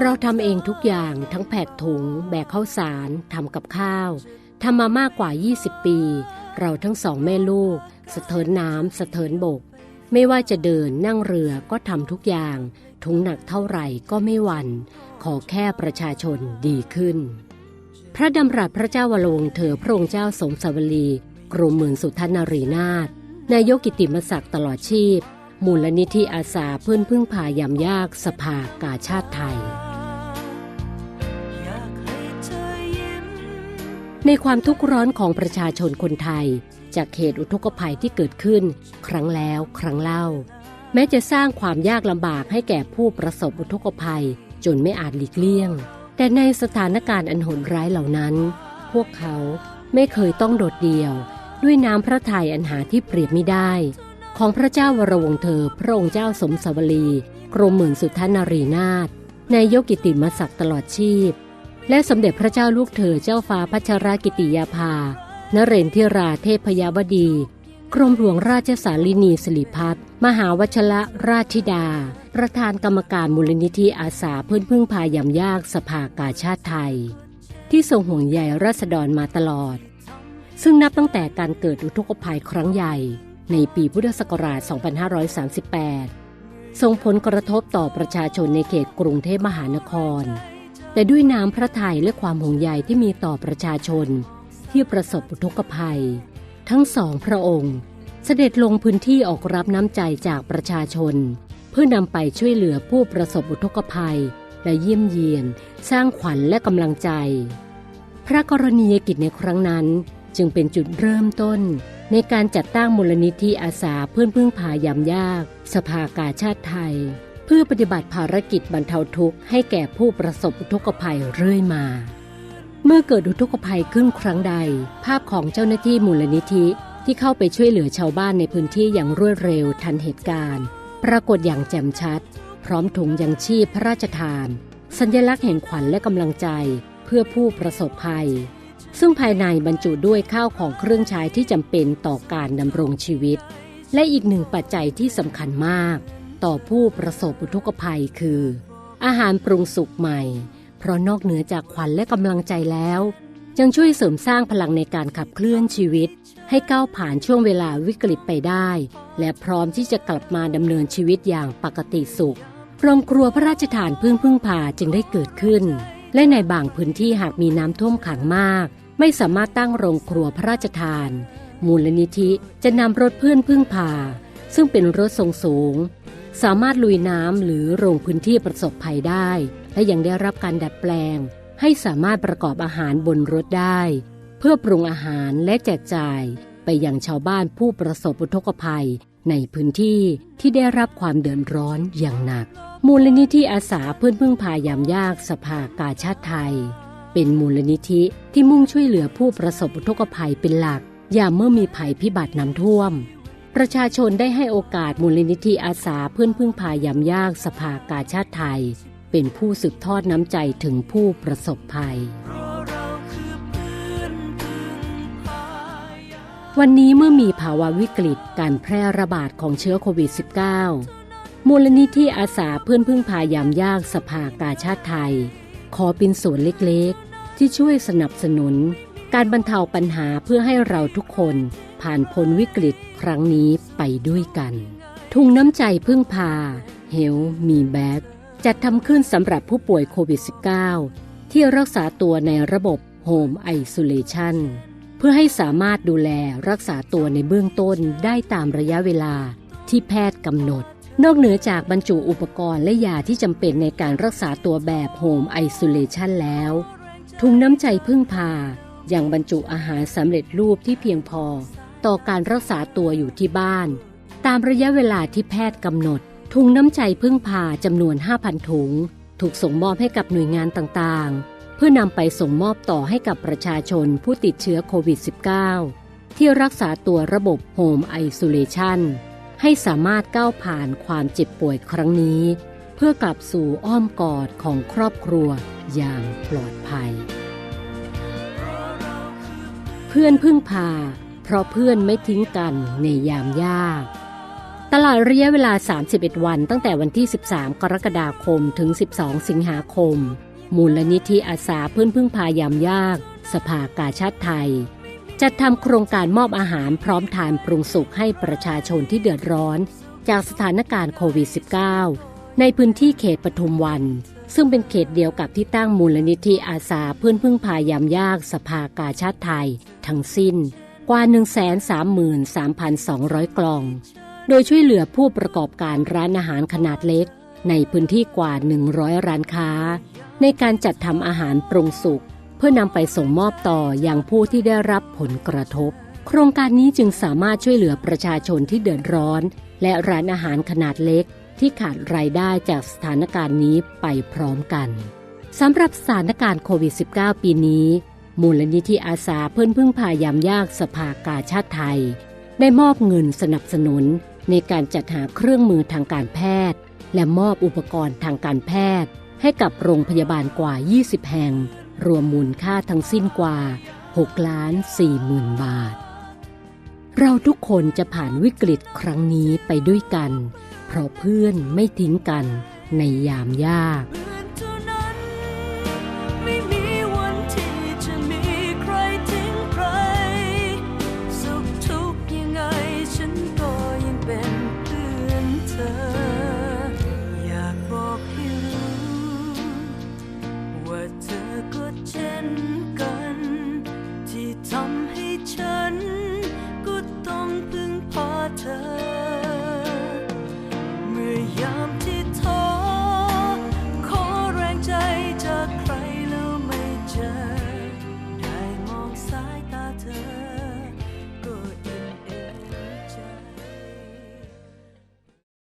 เราทำเองทุกอย่างทั้งแผกถุง แบกข้าวสารทำกับข้าวทำมามากกว่า 20 ปี เราทั้งสองแม่ลูก สะเทินน้ำสะเทินบก ไม่ว่าจะเดินนั่งเรือก็ทำทุกอย่าง ถุงหนักเท่าไหร่ก็ไม่หวัน่น ขอแค่ประชาชนดีขึ้น พระดำรัสพระเจ้าวรวงเถอพระองค์เจ้าสมสวลีกรมหมื่นสุทันนารีนาถนายกกิติมศักดิ์ตลอดชีพ มูลนิธิอาสาเพื่อนพึ่งพายามยากสภากาชาติไทย ในความทุกข์ร้อนของประชาชนคนไทย จากเหตุอุทกภัยที่เกิดขึ้น ครั้งแล้วครั้งเล่า แม้จะสร้างความยากลำบากให้แก่ผู้ประสบอุทกภัย จนไม่อาจหลีกเลี่ยง แต่ในสถานการณ์อันโหดร้ายเหล่านั้น พวกเขาไม่เคยต้องโดดเดี่ยว ด้วยน้ำพระทัยอันหาที่เปรียบไม่ได้ ของพระเจ้าวรวงเธอ พระองค์เจ้าสมสวลี กรมหมื่นสุทธนารีนาถนายกกิติมศักดิ์ตลอดชีพ และสมเด็จพระเจ้าลูกเธอเจ้าฟ้าพัชรกิติยาภา นเรนทิราเทพยาวดี กรมหลวงราชสารินีสิริพัฒมหาวชระราชธิดา ประธานกรรมการมูลนิธิอาสาเพื่อนพึ่งพายามยากสภากาชาติไทย ที่ทรงห่วงใยราษฎรมาตลอด ซึ่งนับตั้งแต่การเกิดอุทกภัยครั้งใหญ่ ในปีพุทธศักราช 2538 ส่งผลกระทบต่อประชาชนในเขตกรุงเทพมหานคร แต่ด้วยน้ำพระทัยและความห่วงใยที่มีต่อประชาชน ที่ประสบอุทกภัย ทั้งสองพระองค์ เสด็จลงพื้นที่ออกรับน้ำใจจากประชาชน เพื่อนำไปช่วยเหลือผู้ประสบอุทกภัย และเยี่ยมเยียน สร้างขวัญและกำลังใจ พระกรณียกิจในครั้งนั้น จึงเป็นจุดเริ่มต้น ในการจัดตั้งมูลนิธิอาสาเพื่อนพึ่งพายามยาก สภากาชาติไทย เพื่อปฏิบัติภารกิจบรรเทาทุกข์ให้แก่ผู้ประสบอุทกภัยเรื่อยมา เมื่อเกิดอุทกภัยขึ้นครั้งใด ภาพของเจ้าหน้าที่มูลนิธิที่เข้าไปช่วยเหลือชาวบ้านในพื้นที่อย่างรวดเร็วทันเหตุการณ์ ปรากฏอย่างแจ่มชัด พร้อมถุงยังชีพพระราชทาน สัญลักษณ์แห่งขวัญและกำลังใจเพื่อผู้ประสบภัย ซึ่งภายในบรรจุด้วยข้าวของเครื่องใช้ที่จำเป็นต่อการดำรงชีวิต และอีกหนึ่งปัจจัยที่สำคัญมาก ต่อผู้ประสบอุทกภัยคือ อาหารปรุงสุกใหม่ เพราะนอกเหนือจากขวัญและกำลังใจแล้วยังช่วยเสริมสร้างพลังในการขับเคลื่อนชีวิต ให้ก้าวผ่านช่วงเวลาวิกฤตไปได้ และพร้อมที่จะกลับมาดำเนินชีวิตอย่างปกติสุขโรงครัวพระราชทานพึ่งพึ่งพาจึงได้เกิดขึ้น และในบางพื้นที่หากมีน้ำท่วมขังมาก ไม่สามารถตั้งโรงครัวพระราชทาน มูลนิธิจะนำรถเพื่อนพึ่งพา ซึ่งเป็นรถทรงสูง สามารถลุยน้ำหรือลงพื้นที่ประสบภัยได้ และยังได้รับการดัดแปลง ให้สามารถประกอบอาหารบนรถได้ เพื่อปรุงอาหารและแจกจ่ายไปยังชาวบ้านผู้ประสบอุทกภัย ในพื้นที่ที่ได้รับความเดือดร้อนอย่างหนัก มูลนิธิอาสาเพื่อนพึ่งพายามยากสภากาชาติไทย เป็นมูลนิธิที่มุ่งช่วยเหลือผู้ประสบอุทกภัยเป็นหลักยามเมื่อมีภัยพิบัติน้ำท่วม ประชาชนได้ให้โอกาสมูลนิธิอาสาเพื่อนพึ่งพายามยากสภากาชาติไทย เป็นผู้สืบทอดน้ำใจถึงผู้ประสบภัย วันนี้เมื่อมีภาวะวิกฤตการแพร่ระบาดของเชื้อโควิด -19 มูลนิธิอาสาเพื่อนพึ่งพายามยากสภากาชาติไทย ขอเป็นส่วนเล็กๆ ที่ช่วยสนับสนุน การบรรเทาปัญหาเพื่อให้เราทุกคน ผ่านพ้นวิกฤตครั้งนี้ไปด้วยกันถุงน้ำใจพึ่งพา เฮลมีแบ็กจัดทำขึ้นสำหรับผู้ป่วยโควิด -19 ที่รักษาตัวในระบบโฮมไอโซเลชันเพื่อให้สามารถดูแลรักษาตัวในเบื้องต้นได้ตามระยะเวลาที่แพทย์กำหนด นอกเหนือจากบรรจุอุปกรณ์และยาที่จำเป็นในการรักษาตัวแบบโฮมไอโซเลชันแล้วถุงน้ำใจพึ่งพายังบรรจุอาหารสำเร็จรูปที่เพียงพอ ต่อการรักษาตัวอยู่ที่บ้าน ตามระยะเวลาที่แพทย์กำหนด ถุงน้ำใจพึ่งพาจำนวน 5,000 ถุง ถูกส่งมอบให้กับหน่วยงานต่างๆ เพื่อนำไปส่งมอบต่อให้กับประชาชนผู้ติดเชื้อโควิด -19 ที่รักษาตัวระบบโฮมไอโซเลชันให้สามารถก้าวผ่านความเจ็บป่วยครั้งนี้ เพื่อกลับสู่อ้อมกอดของครอบครัวอย่างปลอดภัย เพื่อนพึ่งพา เพราะเพื่อนไม่ทิ้งกันในยามยาก ตลอดระยะเวลา 31 วันตั้งแต่วันที่ 13 กรกฎาคมถึง 12 สิงหาคม มูลนิธิอาสาเพื่อนพึ่งพายามยาก สภากาชาติไทย จัดทำโครงการมอบอาหารพร้อมทานปรุงสุกให้ประชาชนที่เดือดร้อน จากสถานการณ์โควิด -19 ในพื้นที่เขตปทุมวันซึ่งเป็นเขตเดียวกับที่ตั้งมูลนิธิอาสาเพื่อนพึ่งพายามยากสภากาชาติไทย ทั้งสิ้น กว่า 133,200 กล่อง โดยช่วยเหลือผู้ประกอบการร้านอาหารขนาดเล็ก ในพื้นที่กว่า 100 ร้านค้า ในการจัดทำอาหารปรุงสุกเพื่อนำไปส่งมอบต่ออยังผู้ที่ได้รับผลกระทบ โครงการนี้จึงสามารถช่วยเหลือประชาชนที่เดือดร้อน และร้านอาหารขนาดเล็ก ที่ขาดรายได้จากสถานการณ์นี้ไปพร้อมกันสำหรับสถานการณ์โควิด -19 ปีนี้ มูลนิธิอาสาเพื่อนพึ่งพายามยากสภากาชาติไทย ได้มอบเงินสนับสนุนในการจัดหาเครื่องมือทางการแพทย์ และมอบอุปกรณ์ทางการแพทย์ ให้กับโรงพยาบาลกว่า 20 แห่ง รวมมูลค่าทั้งสิ้นกว่า6ล้าน4หมื่นบาท เราทุกคนจะผ่านวิกฤตครั้งนี้ไปด้วยกัน เพราะเพื่อนไม่ทิ้งกันในยามยาก